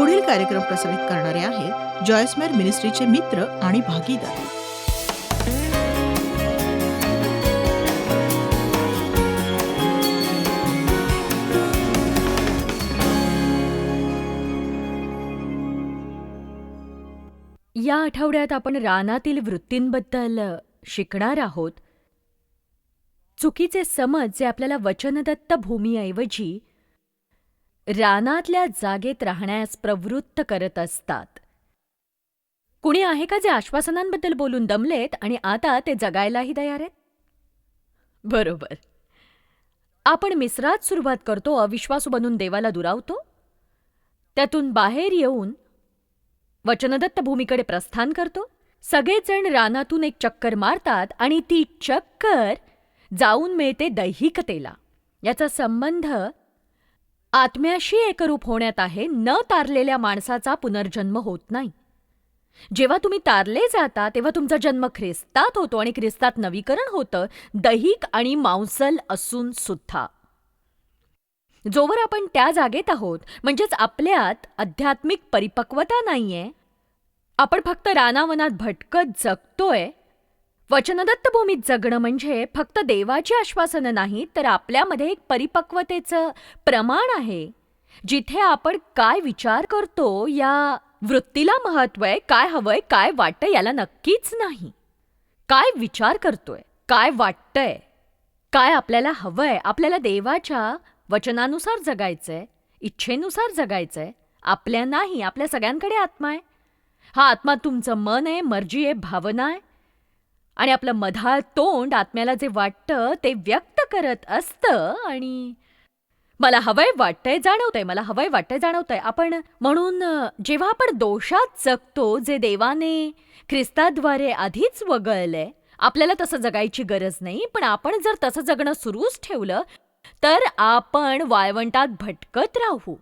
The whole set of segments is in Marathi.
पुढील कार्यक्रम प्रसारित करणारे आहेत जॉयस्मेर मिनिस्ट्रीचे मित्र आणि भागीदार. या आठवड्यात आपण रानातील वृत्तींबद्दल शिकणार आहोत. चुकीचे समज जे आपल्याला वचनदत्त भूमीऐवजी रानातल्या जागेत राहण्यास प्रवृत्त करत असतात. कुणी आहे का जे आश्वासनांबद्दल बोलून दमलेत आणि आता ते जगायलाही तयार आहेत? बरोबर. आपण मिसरात सुरुवात करतो अविश्वासू बनून देवाला दुरावतो. त्यातून बाहेर येऊन वचनदत्त भूमीकडे प्रस्थान करतो. सगळेजण रानातून एक चक्कर मारतात आणि ती चक्कर जाऊन मिळते दैहिकतेला. याचा संबंध आत्म्याशी एकरूप होण्यात आहे न तारलेल्या माणसाचा पुनर्जन्म होत नाही. जेव्हा तुम्ही तारले जाता तेव्हा तुमचा जन्म ख्रिस्तात होतो आणि ख्रिस्तात नवीकरण होतं दैहिक आणि मांसल असून सुद्धा. जोवर आपण त्या जागेत आहोत म्हणजेच आपल्यात आध्यात्मिक परिपक्वता नाहीये. आपण फक्त रानावनात भटकत जगतोय वचनदत्त भूमीत जगणं म्हणजे फक्त देवाची आश्वासनं नाही तर आपल्यामध्ये एक परिपक्वतेचं प्रमाण आहे. जिथे आपण काय विचार करतो या वृत्तीला महत्त्व आहे काय हवंय काय वाटतं याला नक्कीच नाही. काय विचार करतोय काय वाटतंय काय आपल्याला हवंय आपल्याला देवाच्या वचनानुसार जगायचंय इच्छेनुसार जगायचंय आपल्या नाही आपल्या सगळ्यांकडे आत्मा आहे. हा आत्मा तुमचं मन आहे मर्जी आहे भावना आहे. आणि आपलं मधाळ तोंड आत्म्याला जे वाटतं ते व्यक्त करत असतं आणि मला हवंय वाटतंय जाणवतंय मला हवंय वाटतंय जाणवतंय. आपण म्हणून जेव्हा आपण दोषात जगतो जे देवाने ख्रिस्ताद्वारे आधीच वगळलंय आपल्याला तसं जगायची गरज नाही पण आपण जर तसं जगणं सुरूच ठेवलं तर आपण वाळवंटात भटकत राहू.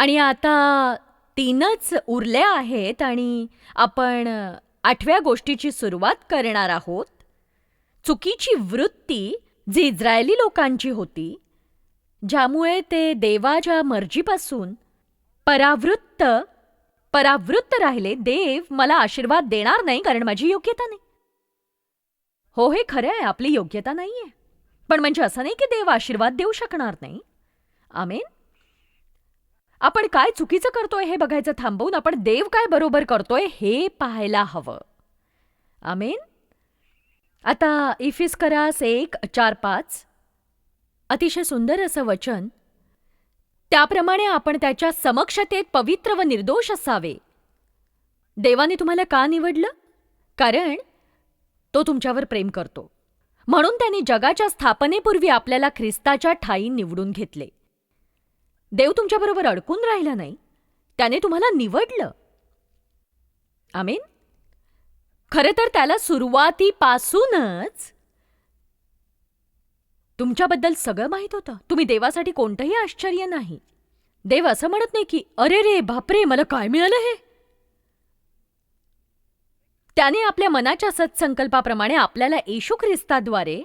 आणि आता तीनच उरल्या आहेत आणि आपण आठव्या गोष्टीची सुरुवात करणार आहोत. चुकीची वृत्ती जी इस्रायली लोकांची होती ज्यामुळे ते देवाच्या मर्जीपासून परावृत्त परावृत्त राहिले देव मला आशीर्वाद देणार नाही कारण माझी योग्यता नाही. हो हे खरं आहे आपली योग्यता नाहीये. पण म्हणजे असं नाही की देव आशीर्वाद देऊ शकणार नाही. आमेन? आपण काय चुकीचं करतोय हे बघायचं थांबवून आपण देव काय बरोबर करतोय हे पाहायला हवं. आमेन? आता इफिस करास एक चार पाच. अतिशय सुंदर असं वचन. त्याप्रमाणे आपण त्याच्या समक्षतेत पवित्र व निर्दोष असावे. देवाने तुम्हाला का निवडलं? कारण तो तुमच्यावर प्रेम करतो. म्हणून त्यांनी जगाच्या स्थापनेपूर्वी आपल्याला ख्रिस्ताच्या ठाई निवडून घेतले. देव तुमच्याबरोबर अडकून राहिला नाही. त्याने तुम्हाला निवडलं. आमेन. खरं तर त्याला सुरुवातीपासूनच तुमच्याबद्दल सगळं माहीत होतं. तुम्ही देवासाठी कोणतंही आश्चर्य नाही. देव असं म्हणत नाही की अरे रे बापरे मला काय मिळालं हे? त्याने आपल्या मनाच्या सत्संकल्पाप्रमाणे आपल्याला येशू ख्रिस्ताद्वारे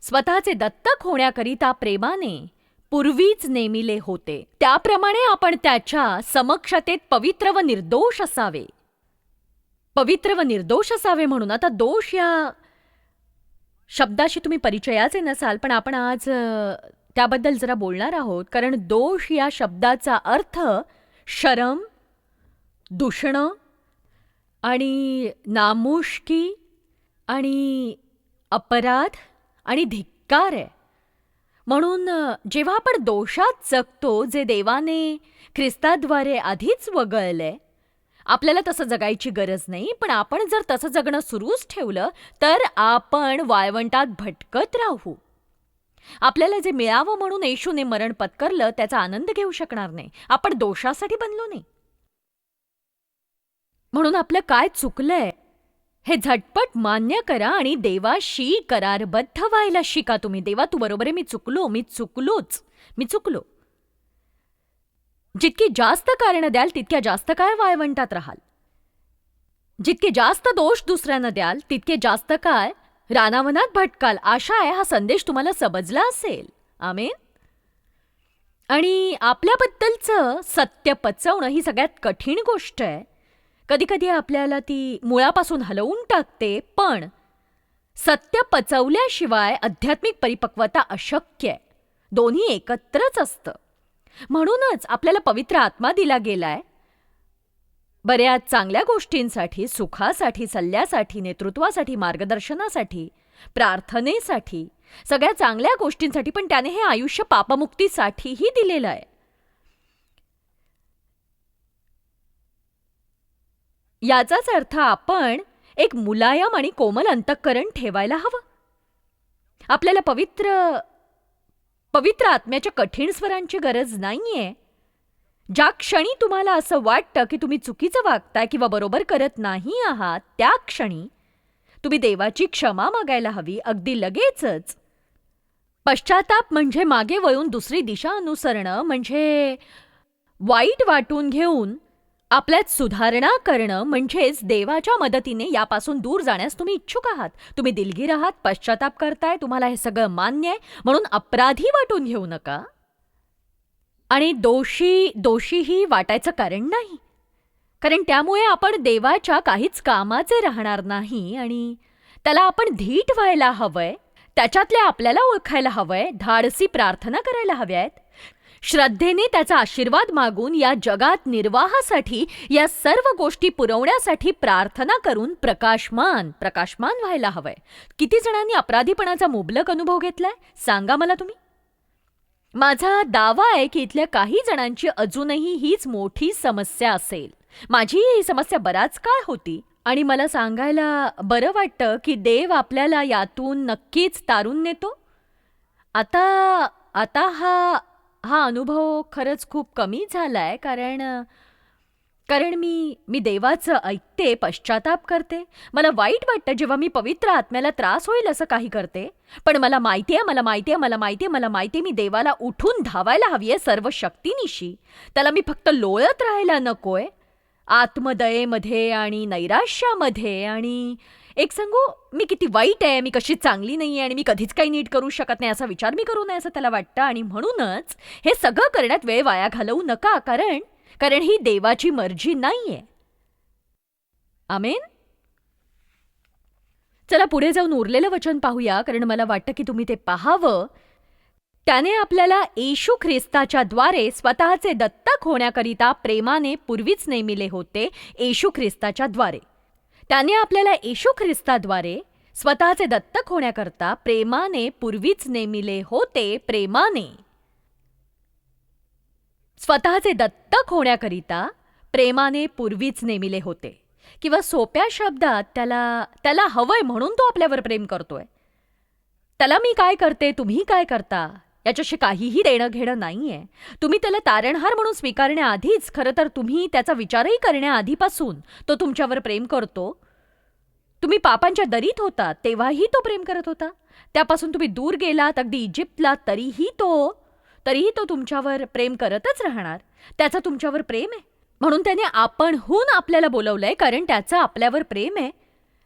स्वतःचे दत्तक होण्याकरिता प्रेमाने पूर्वीच नेमिले होते. त्याप्रमाणे आपण त्याच्या समक्षतेत पवित्र व निर्दोष असावे. पवित्र व निर्दोष असावे म्हणून. आता दोष या शब्दाशी तुम्ही परिचयाचे नसाल पण आपण आज त्याबद्दल जरा बोलणार आहोत. कारण दोष या शब्दाचा अर्थ शरम दुषणं आणि नामुष्की आणि अपराध आणि धिक्कार आहे. म्हणून जेव्हा आपण दोषात जगतो जे देवाने ख्रिस्ताद्वारे आधीच वगळलंय आपल्याला तसं जगायची गरज नाही पण आपण जर तसं जगणं सुरूच ठेवलं तर आपण वाळवंटात भटकत राहू. आपल्याला जे मिळावं म्हणून येशूने मरण पत्करलं त्याचा आनंद घेऊ शकणार नाही. आपण दोषासाठी बनलो नाही. म्हणून आपलं काय चुकलंय? हे झटपट मान्य करा आणि देवाशी करारबद्ध व्हायला शिका तुम्ही. देवा तू बरोबर आहे मी चुकलो मी चुकलोच. मी चुकलो. जितकी जास्त कारणं द्याल तितक्या जास्त काळ वाळवंटात राहाल? जितके जास्त दोष दुसऱ्यांना द्याल तितके जास्त काळ रानावनात भटकाल. आशा आहे हा संदेश तुम्हाला समजला असेल. आमेन. आणि आपल्याबद्दलचं सत्य पचवणं ही सगळ्यात कठीण गोष्ट आहे. कधीकधी आपल्याला ती मुळापासून हलवून टाकते पण सत्य पचवल्याशिवाय आध्यात्मिक परिपक्वता अशक्य आहे. दोन्ही एकत्रच असतं. म्हणूनच आपल्याला पवित्र आत्मा दिला गेलाय. बऱ्याच चांगल्या गोष्टींसाठी सुखासाठी सल्ल्यासाठी नेतृत्वासाठी मार्गदर्शनासाठी प्रार्थनेसाठी सगळ्या चांगल्या गोष्टींसाठी पण त्याने हे आयुष्य पापमुक्तीसाठीही दिलेलं आहे. याचाच अर्थ आपण एक मुलायम आणि कोमल अंतःकरण ठेवायला हवं. आपल्याला पवित्र पवित्र आत्म्याच्या कठीण स्वरांची गरज नाहीये. ज्या क्षणी तुम्हाला असं वाटतं की तुम्ही चुकीचं वागताय किंवा बरोबर करत नाही आहात त्या क्षणी तुम्ही देवाची क्षमा मागायला हवी अगदी लगेचच. पश्चाताप म्हणजे मागे वळून दुसरी दिशा अनुसरणं म्हणजे वाईट वाटून घेऊन आपल्यात सुधारणा करणं म्हणजेच देवाच्या मदतीने यापासून दूर जाण्यास तुम्ही इच्छुक आहात. तुम्ही दिलगीर आहात पश्चाताप करताय तुम्हाला हे सगळं मान्य आहे म्हणून अपराधी वाटून घेऊ नका. आणि दोषी दोषीही वाटायचं कारण नाही. कारण त्यामुळे आपण देवाच्या काहीच कामाचे राहणार नाही आणि त्याला आपण धीट व्हायला हवंय त्याच्यातल्या आपल्याला ओळखायला हवंय धाडसी प्रार्थना करायला हव्यात. श्रद्धेने त्याचा आशीर्वाद मागून या जगात निर्वाहासाठी या सर्व गोष्टी पुरवण्यासाठी प्रार्थना करून प्रकाशमान प्रकाशमान व्हायला हवंय. किती जणांनी अपराधीपणाचा मुबलक अनुभव घेतलाय? सांगा मला तुम्ही. माझा दावा आहे की इथल्या काही जणांची अजूनही हीच मोठी समस्या असेल. माझी ही समस्या बराच काळ होती आणि मला सांगायला बरं वाटतं की देव आपल्याला यातून नक्कीच तारून नेतो. आता आता हा हा अनुभव खरंच खूप कमी झालाय कारण कारण मी मी देवाचं ऐकते पश्चाताप करते. मला वाईट वाटतं जेव्हा मी पवित्र आत्म्याला त्रास होईल असं काही करते. पण मला माहिती आहे मला माहिती आहे मला माहिती आहे मला माहिती आहे मी देवाला उठून धावायला हवी आहे सर्व शक्तीनिशी. त्याला मी फक्त लोळत राहायला नकोय. आत्मदयेमध्ये आणि नैराश्यामध्ये आणि एक सांगू मी किती वाईट आहे मी कशी चांगली नाही आहे आणि मी कधीच काही नीट करू शकत नाही असा विचार मी करू नये असं त्याला वाटतं. आणि म्हणूनच हे सगळं करण्यात वेळ वाया घालवू नका कारण कारण ही देवाची मर्जी नाहीये. आमेन? चला पुढे जाऊन उरलेलं वचन पाहूया कारण मला वाटतं की तुम्ही ते पाहावं. त्याने आपल्याला येशू ख्रिस्ताच्या द्वारे स्वतःचे दत्तक होण्याकरिता प्रेमाने पूर्वीच नेमिले होते येशू ख्रिस्ताच्या द्वारे. त्याने आपल्याला येशू ख्रिस्ताद्वारे स्वतःचे दत्तक होण्याकरता प्रेमाने पूर्वीच नेमिले होते प्रेमाने. स्वतःचे दत्तक होण्याकरिता प्रेमाने पूर्वीच नेमिले होते. किंवा सोप्या शब्दात त्याला त्याला हवंय म्हणून तो आपल्यावर प्रेम करतोय. त्याला मी काय करते तुम्ही काय करता? याच्याशी काहीही देणं घेणं नाहीये. तुम्ही त्याला तारणहार म्हणून स्वीकारण्याआधीच खरं तर तुम्ही त्याचा विचारही करण्याआधीपासून तो तुमच्यावर प्रेम करतो. तुम्ही पापांच्या दरीत होता तेव्हाही तो प्रेम करत होता. त्यापासून तुम्ही दूर गेलात अगदी इजिप्तला तरीही तो तरीही तो तुमच्यावर प्रेम करतच राहणार. त्याचा तुमच्यावर प्रेम आहे. म्हणून त्याने आपणहून आपल्याला बोलवलंय कारण त्याचं आपल्यावर प्रेम आहे.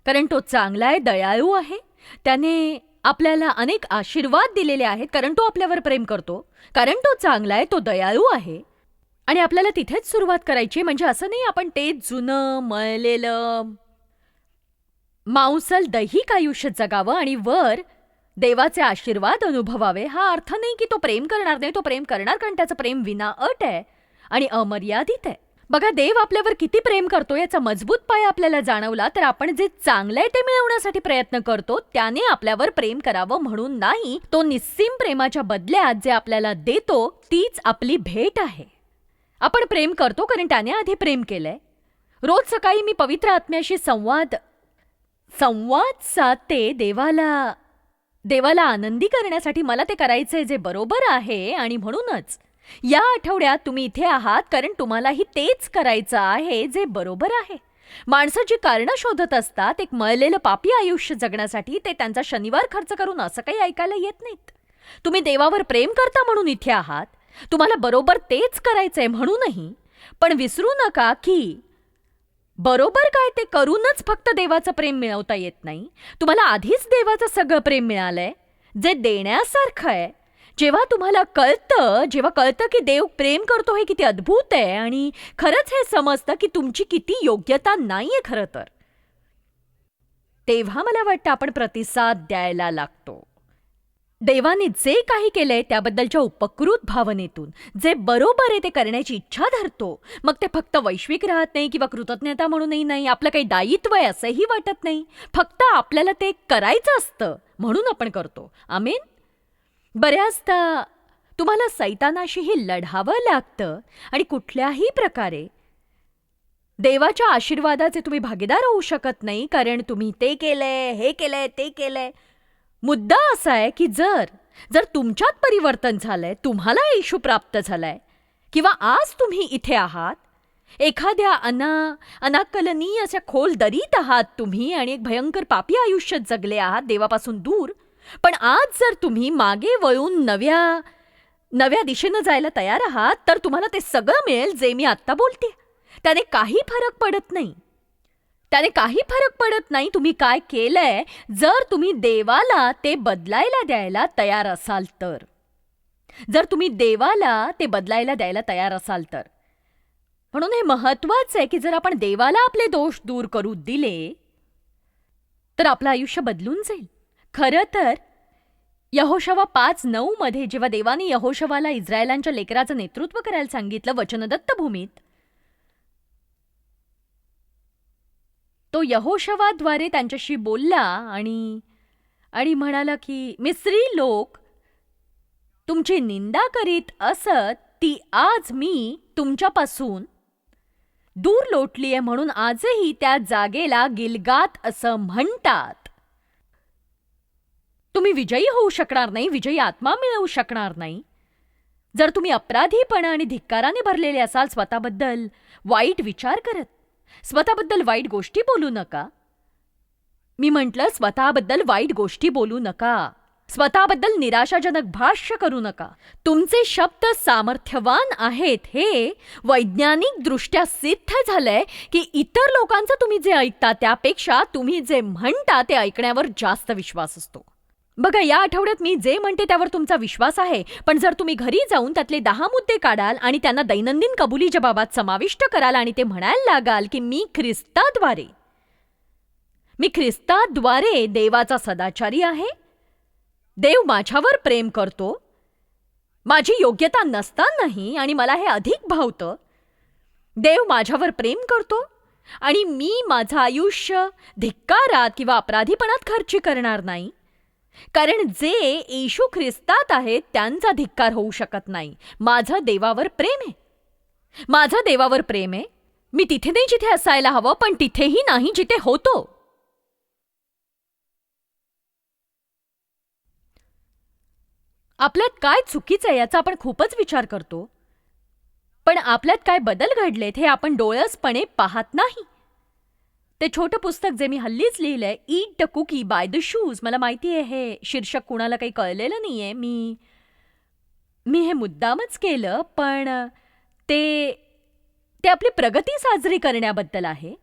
कारण तो चांगला आहे दयाळू आहे. त्याने आपल्याला अनेक आशीर्वाद दिलेले आहेत कारण तो आपल्यावर प्रेम करतो. कारण तो चांगला आहे तो दयाळू आहे. आणि आपल्याला तिथेच सुरुवात करायची म्हणजे असं नाही आपण ते जुनं मळलेलं मांसल दैहिक आयुष्य जगावं आणि वर देवाचे आशीर्वाद अनुभवावे. हा अर्थ नाही की तो प्रेम करणार नाही. तो प्रेम करणार कारण त्याचं प्रेम विना अट आहे आणि अमर्यादित आहे. बघा देव आपल्यावर किती प्रेम करतो याचा मजबूत पाय आपल्याला जाणवला तर आपण जे चांगलं आहे ते मिळवण्यासाठी प्रयत्न करतो त्याने आपल्यावर प्रेम करावं म्हणून नाही तो निस्सीम प्रेमाच्या बदल्यात जे आपल्याला देतो तीच आपली भेट आहे. आपण प्रेम करतो कारण त्याने आधी प्रेम केलंय. रोज सकाळी मी पवित्र आत्म्याशी संवाद संवाद साधते देवाला देवाला आनंदी करण्यासाठी मला ते करायचंय जे बरोबर आहे आणि म्हणूनच. या आठवड्यात तुम्ही इथे आहात कारण तुम्हालाही तेच करायचं आहे जे बरोबर आहे. माणसं जी कारणं शोधत असतात एक मळलेलं पापी आयुष्य जगण्यासाठी ते त्यांचा शनिवार खर्च करून असं काही ऐकायला येत नाहीत. तुम्ही देवावर प्रेम करता म्हणून इथे आहात. तुम्हाला बरोबर तेच करायचंय म्हणूनही. पण विसरू नका की बरोबर काय ते करूनच फक्त देवाचं प्रेम मिळवता येत नाही. तुम्हाला आधीच देवाचं सगळं प्रेम मिळालंय. जे देण्यासारखं आहे जेव्हा तुम्हाला कळतं जेव्हा कळतं की देव प्रेम करतो हे किती अद्भुत आहे आणि खरंच हे समजतं की तुमची किती योग्यता नाही आहे खरं तर. तेव्हा मला वाटतं आपण प्रतिसाद द्यायला लागतो. देवाने जे काही केलंय त्याबद्दलच्या उपकृत भावनेतून जे बरोबर आहे ते करण्याची इच्छा धरतो. मग ते फक्त वैश्विक राहत नाही किंवा कृतज्ञता म्हणूनही नाही आपलं काही दायित्व आहे असंही वाटत नाही. फक्त आपल्याला ते करायचं असतं म्हणून आपण करतो. आमेन? बऱ्याचदा तुम्हाला सैतानाशीही लढावं लागतं आणि कुठल्याही प्रकारे. देवाच्या आशीर्वादाचे तुम्ही भागीदार होऊ शकत नाही कारण तुम्ही ते केलंय हे केलंय ते केलंय. मुद्दा असा आहे की जर जर तुमच्यात परिवर्तन झालंय तुम्हाला येशू प्राप्त झालाय किंवा आज तुम्ही इथे आहात एखाद्या अना अनाकलनीय अशा खोल दरीत आहात तुम्ही आणि एक भयंकर पापी आयुष्य जगले आहात देवापासून दूर पण आज जर तुम्ही मागे वळून नव्या नव्या दिशेनं जायला तयार आहात तर तुम्हाला ते सगळं मिळेल जे मी आत्ता बोलते. त्याने काही फरक पडत नाही. त्याने काही फरक पडत नाही तुम्ही काय केलंय जर तुम्ही देवाला ते बदलायला द्यायला तयार असाल तर. जर तुम्ही देवाला ते बदलायला द्यायला तयार असाल तर. म्हणून हे महत्वाचं आहे की जर आपण देवाला आपले दोष दूर करू दिले तर आपलं आयुष्य बदलून जाईल. खरं तर यहोशवा पाच नऊ मध्ये जेव्हा देवाने यहोशवाला इस्रायलांच्या लेकराचं नेतृत्व करायला सांगितलं वचनदत्त भूमीत तो यहोशवाद्वारे त्यांच्याशी बोलला आणि आणि म्हणाला की मिस्री लोक तुमची निंदा करीत असत ती आज मी तुमच्यापासून दूर लोटली आहे म्हणून आजही त्या जागेला गिलगात असं म्हणतात. तुम्ही विजयी होऊ शकणार नाही विजयी आत्मा मिळवू शकणार नाही. जर तुम्ही अपराधीपणा आणि धिक्काराने भरलेले असाल स्वतःबद्दल वाईट विचार करत स्वतःबद्दल वाईट गोष्टी बोलू नका. मी म्हटलं स्वतःबद्दल वाईट गोष्टी बोलू नका. स्वतःबद्दल निराशाजनक भाष्य करू नका. तुमचे शब्द सामर्थ्यवान आहेत हे वैज्ञानिक दृष्ट्या सिद्ध झालंय की इतर लोकांचं तुम्ही जे ऐकता त्यापेक्षा तुम्ही जे म्हणता ते ऐकण्यावर जास्त विश्वास असतो. बघा या आठवड्यात मी जे म्हणते त्यावर तुमचा विश्वास आहे पण जर तुम्ही घरी जाऊन त्यातले दहा मुद्दे काढाल आणि त्यांना दैनंदिन कबुली जबाबात समाविष्ट कराल आणि ते म्हणायला लागाल की मी ख्रिस्ताद्वारे. मी ख्रिस्ताद्वारे देवाचा सदाचारी आहे. देव माझ्यावर प्रेम करतो. माझी योग्यता नसतानाही आणि मला हे अधिक भावतं. देव माझ्यावर प्रेम करतो आणि मी माझं आयुष्य धिक्कारात किंवा अपराधीपणात खर्ची करणार नाही. कारण जे येशू ख्रिस्तात आहेत त्यांचा धिक्कार होऊ शकत नाही. माझं देवावर प्रेम आहे. माझं देवावर प्रेम आहे. मी तिथे नाही जिथे असायला हवं पण तिथेही नाही जिथे होतो. आपल्यात काय चुकीचं आहे याचा आपण खूपच विचार करतो. पण आपल्यात काय बदल घडलेत हे आपण डोळसपणे पाहत नाही. ते छोटं पुस्तक जे मी हल्लीच लिहिलंय eat the cookie buy the shoes मला माहिती आहे हे शीर्षक कुणाला काही कळलेलं नाहीये. मी मी हे मुद्दामच केलं पण ते ते आपली प्रगती साजरी करण्याबद्दल आहे.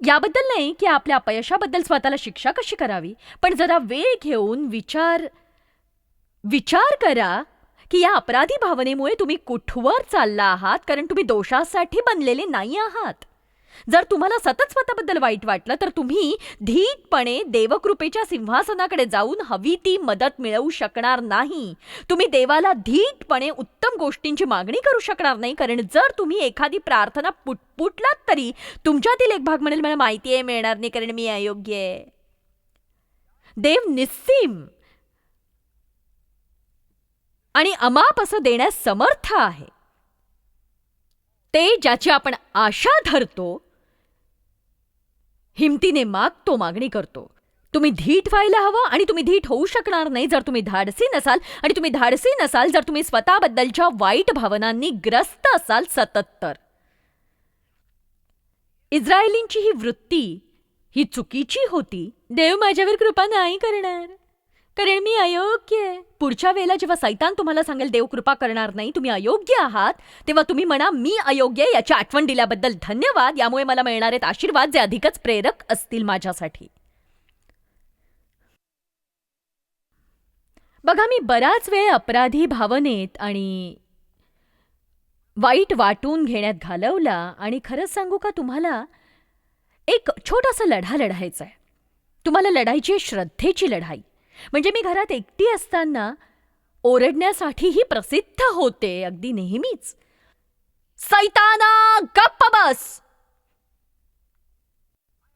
याबद्दल नाही की आपल्या अपयशाबद्दल स्वतःला शिक्षा कशी करावी पण जरा वेळ घेऊन विचार विचार करा की या अपराधी भावनेमुळे तुम्ही कुठवर चालला आहात कारण तुम्ही दोषासाठी बनलेले नाही आहात. जर तुम्हाला सतत स्वतःबद्दल वाईट वाटलं तर तुम्ही धीटपणे देवकृपेच्या सिंहासनाकडे जाऊन हवी ती मदत मिळवू शकणार नाही. तुम्ही देवाला धीटपणे उत्तम गोष्टींची मागणी करू शकणार नाही कारण जर तुम्ही एखादी प्रार्थना पुटपुटलात तरी तुमच्यातील एक भाग म्हणेल मला माहिती आहे मिळणार नाही कारण मी अयोग्य आहे. देव निस्सीम. आणि अमाप असं देण्यास समर्थ आहे. ते ज्याची आपण आशा धरतो हिमतीने मागतो मागणी करतो. तुम्ही धीट व्हायला हवं आणि तुम्ही धीट होऊ शकणार नाही जर तुम्ही धाडसी नसाल आणि तुम्ही धाडसी नसाल जर तुम्ही स्वतःबद्दलच्या वाईट भावनांनी ग्रस्त असाल सतत तर इस्रायलींची ही वृत्ती ही चुकीची होती देव माझ्यावर कृपा नाही करणार. कारण मी अयोग्य आहे. पुढच्या वेळेला जेव्हा सैतान तुम्हाला सांगेल देव कृपा करणार नाही तुम्ही अयोग्य आहात तेव्हा तुम्ही म्हणा मी अयोग्य याची आठवण दिल्याबद्दल धन्यवाद. यामुळे मला मिळणार आहेत आशीर्वाद जे अधिकच प्रेरक असतील माझ्यासाठी. बघा मी बराच वेळ अपराधी भावनेत आणि वाईट वाटून घेण्यात घालवला आणि खरंच सांगू का तुम्हाला एक छोटासा लढा लढायचा आहे. तुम्हाला लढायची श्रद्धेची लढाई. म्हणजे मी घरात एकटी असताना ओरडण्यासाठीही प्रसिद्ध होते अगदी नेहमीच. सैताना गप्प बस!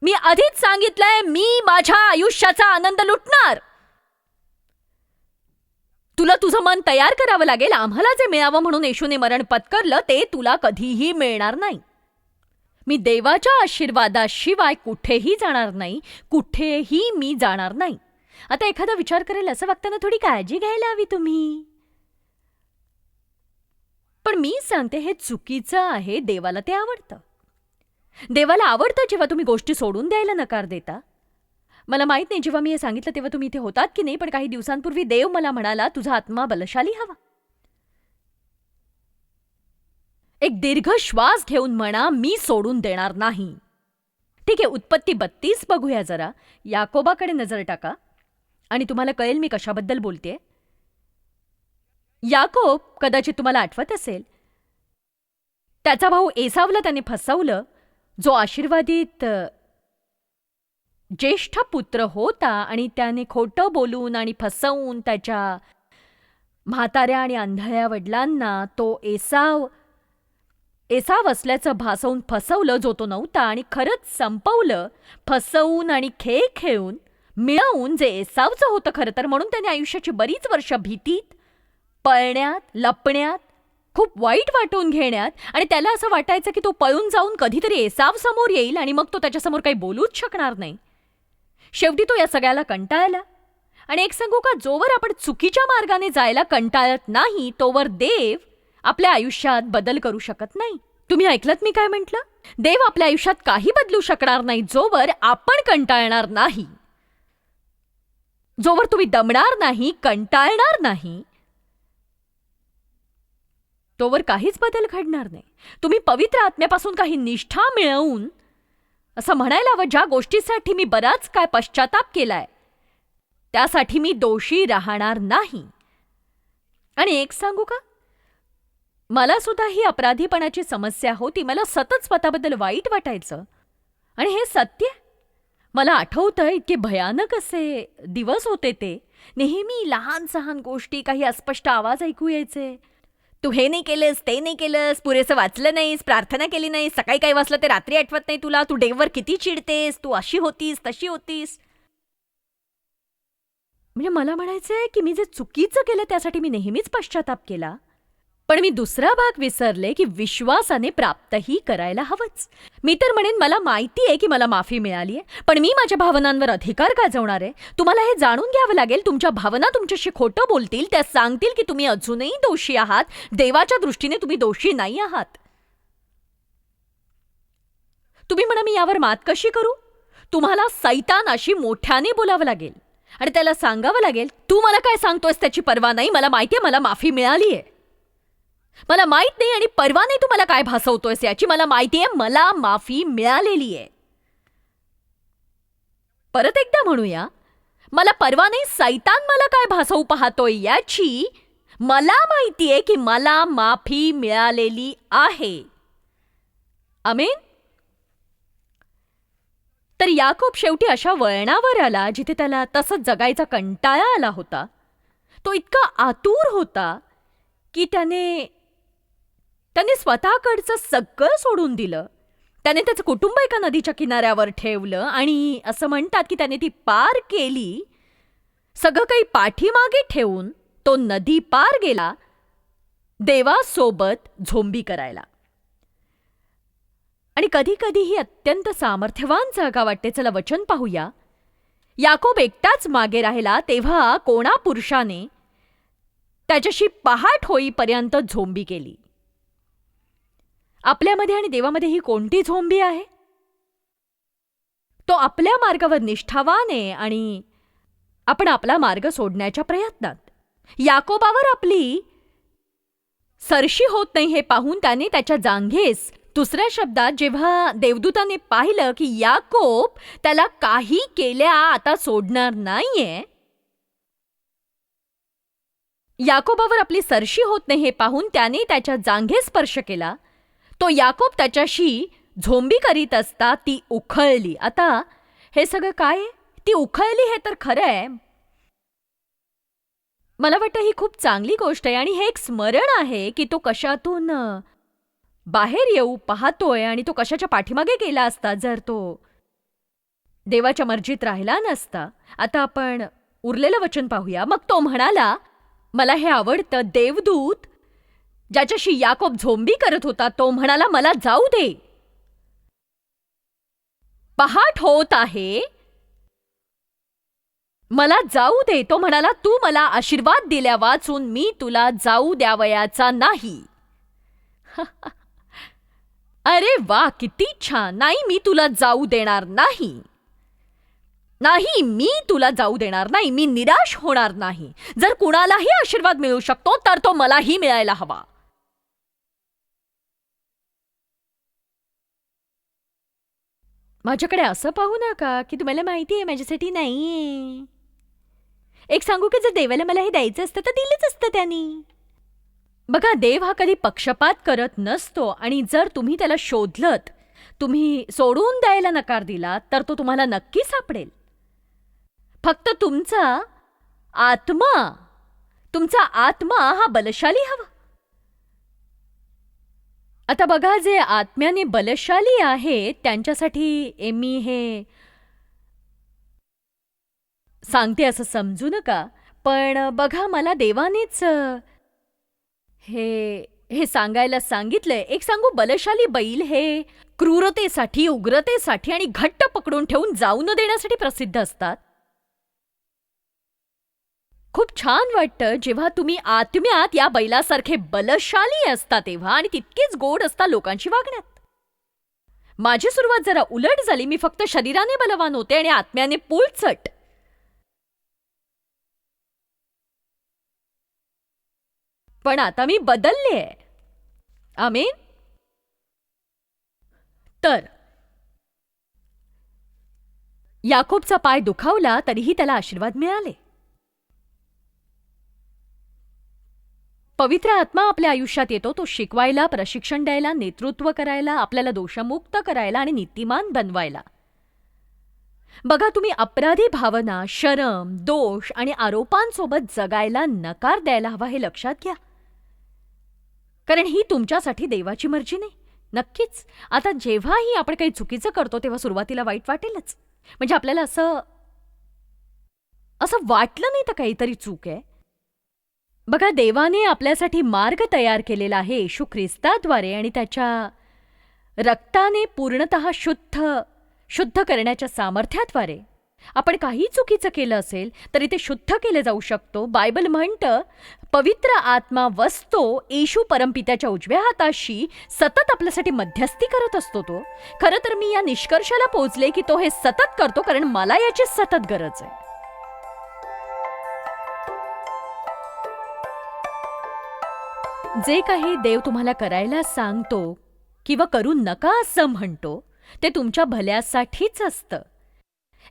मी आधीच सांगितलंय मी माझ्या आयुष्याचा आनंद लुटणार! तुला तुझं मन तयार करावं लागेल आम्हाला जे मिळावं म्हणून येशूने मरण पत्करलं ते तुला कधीही मिळणार नाही. मी देवाच्या आशीर्वादाशिवाय कुठेही जाणार नाही कुठेही मी जाणार नाही. आता एखादा विचार करेल असं वागताना थोडी काळजी घ्यायला हवी तुम्ही. पण मी सांगते हे चुकीचं आहे देवाला ते आवडतं. देवाला आवडतं जेव्हा तुम्ही गोष्टी सोडून द्यायला नकार देता. मला माहीत नाही जेव्हा मी हे सांगितलं तेव्हा तुम्ही इथे होतात की नाही पण काही दिवसांपूर्वी देव मला म्हणाला तुझा आत्मा बलशाली हवा. एक दीर्घ श्वास घेऊन म्हणा मी सोडून देणार नाही. ठीक आहे उत्पत्ती बत्तीस बघूया जरा. याकोबाकडे नजर टाका. आणि तुम्हाला कळेल मी कशाबद्दल बोलते याकोब कदाचित तुम्हाला आठवत असेल. त्याचा भाऊ एसावला त्याने फसवलं. जो आशीर्वादित ज्येष्ठ पुत्र होता आणि त्याने खोटं बोलून आणि फसवून त्याच्या म्हाताऱ्या आणि आंधळ्या वडिलांना तो एसाव एसाव असल्याचं भासवून फसवलं जो तो नव्हता आणि खरंच संपवलं. फसवून आणि खेळ खेळून मिळवून जे एसावचं होतं खरं तर म्हणून त्याने आयुष्याची बरीच वर्ष भीतीत पळण्यात लपण्यात खूप वाईट वाटून घेण्यात आणि त्याला असं वाटायचं की तो पळून जाऊन कधीतरी एसाव समोर येईल आणि मग तो त्याच्यासमोर काही बोलूच शकणार नाही. शेवटी तो या सगळ्याला कंटाळला आणि एक सांगू का जोवर आपण चुकीच्या मार्गाने जायला कंटाळत नाही तोवर देव आपल्या आयुष्यात बदल करू शकत नाही. तुम्ही ऐकलत मी काय म्हटलं? देव आपल्या आयुष्यात काही बदलू शकणार नाही जोवर आपण कंटाळणार नाही. जोवर तुम्ही दमणार नाही कंटाळणार नाही तोवर काहीच बदल घडणार नाही. तुम्ही पवित्र आत्म्यापासून काही निष्ठा मिळवून असं म्हणायला हवं ज्या गोष्टीसाठी मी बराच काय पश्चाताप केलाय त्यासाठी मी दोषी राहणार नाही. आणि एक सांगू का? मला सुद्धा ही अपराधीपणाची समस्या होती मला सतत स्वतःबद्दल वाईट वाटायचं. आणि हे सत्य आहे. मला आठवतं इतके भयानक असे दिवस होते ते. नेहमी लहान सहान गोष्टी काही अस्पष्ट आवाज ऐकू यायचे. तू हे नाही केलंस ते नाही केलंस पुरेसं वाचलं नाहीस प्रार्थना केली नाहीस सकाळी काही वाचलं ते रात्री आठवत नाही तुला तू डेवर किती चिडतेस तू अशी होतीस तशी होतीस. म्हणजे मला म्हणायचंय की मी जे चुकीचं केलं त्यासाठी मी नेहमीच पश्चाताप केला. पण मी दुसरा भाग विसरले की विश्वासाने प्राप्तही करायला हवंच. मी तर म्हणेन मला माहिती आहे की मला माफी मिळाली आहे पण मी माझ्या भावनांवर अधिकार गाजवणार आहे. तुम्हाला हे जाणून घ्यावं लागेल तुमच्या भावना तुमच्याशी खोटं बोलतील त्या सांगतील की तुम्ही अजूनही दोषी आहात. देवाच्या दृष्टीने तुम्ही दोषी नाही आहात. तुम्ही म्हणा मी यावर मात कशी करू? तुम्हाला सैतानाशी मोठ्याने बोलावं लागेल. आणि त्याला सांगावं लागेल तू मला काय सांगतोयस त्याची पर्वा नाही? मला माहिती आहे मला माफी मिळाली आहे मला माहीत नाही आणि परवा नाही तू मला काय भासवतोयस याची. मला माहितीये मला माफी मिळालेली आहे. परत एकदा म्हणूया मला परवा नाही सैतान मला काय भासवू पाहतोय याची मला माहितीये की मला माफी मिळालेली आहे. अमेन तर याकूब शेवटी अशा वळणावर आला जिथे त्याला तसंच जगायचा कंटाळा आला होता. तो इतका आतुर होता की त्याने त्याने स्वतःकडचं सगळं सोडून दिलं. त्याने त्याचं कुटुंब एका नदीच्या किनाऱ्यावर ठेवलं आणि असं म्हणतात की त्याने ती पार केली. सगळं काही पाठीमागे ठेवून तो नदी पार गेला देवासोबत झोंबी करायला. आणि कधी कधी ही अत्यंत सामर्थ्यवान जागा वाटते. चला वचन पाहूया. याकोब एकटाच मागे राहिला तेव्हा कोणा पुरुषाने त्याच्याशी पहाट होईपर्यंत झोंबी केली. आपल्यामध्ये आणि देवामध्ये ही कोणती झोंबी आहे? तो आपल्या मार्गावर निष्ठावान आहे आणि आपण आपला मार्ग सोडण्याच्या प्रयत्नात. याकोबावर आपली सरशी होत नाही हे पाहून त्याने त्याच्या जांघेस दुसऱ्या शब्दात जेव्हा देवदूताने पाहिलं की याकोब त्याला काही केल्या आता सोडणार नाहीये याकोबावर आपली सरशी होत नाही हे पाहून त्याने त्याच्या जांघे स्पर्श केला. तो याकोब त्याच्याशी झोंबी करीत असता ती उखळली. आता हे सगळं काय ती उखळली हे तर खरं आहे. मला वाटतं ही खूप चांगली गोष्ट आहे आणि हे एक स्मरण आहे की तो कशातून बाहेर येऊ पाहतोय आणि तो कशाच्या पाठीमागे गेला असता जर तो देवाच्या मर्जीत राहिला नसता. आता आपण उरलेलं वचन पाहूया. मग तो म्हणाला मला हे आवडतं देवदूत ज्याच्याशी याकोब झोंबी करत होता तो म्हणाला मला जाऊ दे. पहाट होत आहे. मला जाऊ दे. तो म्हणाला तू मला आशीर्वाद दिल्या वाचून मी तुला जाऊ द्यावयाचा नाही. अरे वा किती छान! नाही मी तुला जाऊ देणार नाही. नाही मी तुला जाऊ देणार नाही मी निराश होणार नाही. जर कुणालाही आशीर्वाद मिळू शकतो तर तो मलाही मिळायला हवा. माझ्याकडे असं पाहू नका की तुम्हाला माहिती आहे माझ्यासाठी नाही एक सांगू की जर देवाला मला हे द्यायचं असतं तर दिलंच असतं त्यांनी. बघा देव हा कधी पक्षपात करत नसतो आणि जर तुम्ही त्याला शोधलत तुम्ही सोडून द्यायला नकार दिला तर तो तुम्हाला नक्की सापडेल. फक्त तुमचा आत्मा तुमचा आत्मा हा बलशाली हवा. आता बघा जे आत्म्याने बलशाली आहेत त्यांच्यासाठी ए मी हे सांगते असं समजू नका पण बघा मला देवानेच हे हे सांगायला सांगितलंय. एक सांगू बलशाली बैल हे क्रूरतेसाठी उग्रतेसाठी आणि घट्ट पकडून ठेवून जाऊ न देण्यासाठी प्रसिद्ध असतात. खूप छान वाटतं जेव्हा तुम्ही आत्म्यात या बैलासारखे बलशाली असता तेव्हा आणि तितकेच गोड असता लोकांशी वागण्यात. माझी सुरुवात जरा उलट झाली. मी फक्त शरीराने बलवान होते आणि आत्म्याने पुलचट. पण आता मी बदलले आहे. आमीन? तर. याकोबचा पाय दुखावला तरीही त्याला आशीर्वाद मिळाले. पवित्र आत्मा आपल्या आयुष्यात येतो तो शिकवायला प्रशिक्षण द्यायला नेतृत्व करायला आपल्याला दोषमुक्त करायला आणि नीतिमान बनवायला. बघा तुम्ही अपराधी भावना शरम दोष आणि आरोपांसोबत जगायला नकार द्यायला हवा हे लक्षात घ्या. कारण ही तुमच्यासाठी देवाची मर्जी नाही. नक्कीच आता जेव्हाही आपण काही चुकीचं करतो तेव्हा सुरुवातीला वाईट वाटेलच. म्हणजे आपल्याला असं असं वाटलं नाही तर काहीतरी चूक आहे. बघा देवाने आपल्यासाठी मार्ग तयार केलेला आहे येशू ख्रिस्ताद्वारे आणि त्याच्या रक्ताने पूर्णत शुद्ध शुद्ध करण्याच्या सामर्थ्याद्वारे. आपण काही चुकीचं केलं असेल तरी ते शुद्ध केलं जाऊ शकतो. बायबल म्हणतं पवित्र आत्मा वसतो येशू परमपित्याच्या उजव्या हाताशी सतत आपल्यासाठी मध्यस्थी करत असतो तो. खरं तर मी या निष्कर्षाला पोहोचले की तो हे सतत करतो कारण मला याची सतत गरज आहे. जे काही देव तुम्हाला करायला सांगतो किंवा करू नका असं म्हणतो ते तुमच्या भल्यासाठीच असतं.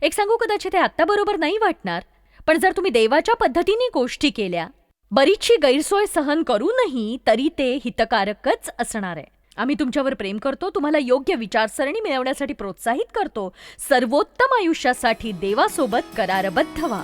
एक सांगू कदाचित ते आत्ता बरोबर नाही वाटणार पण जर तुम्ही देवाच्या पद्धतीने गोष्टी केल्या बरीचशी गैरसोय सहन करूनही तरी ते हितकारकच असणार आहे. आम्ही तुमच्यावर प्रेम करतो तुम्हाला योग्य विचारसरणी मिळवण्यासाठी प्रोत्साहित करतो. सर्वोत्तम आयुष्यासाठी देवासोबत करारबद्ध व्हा.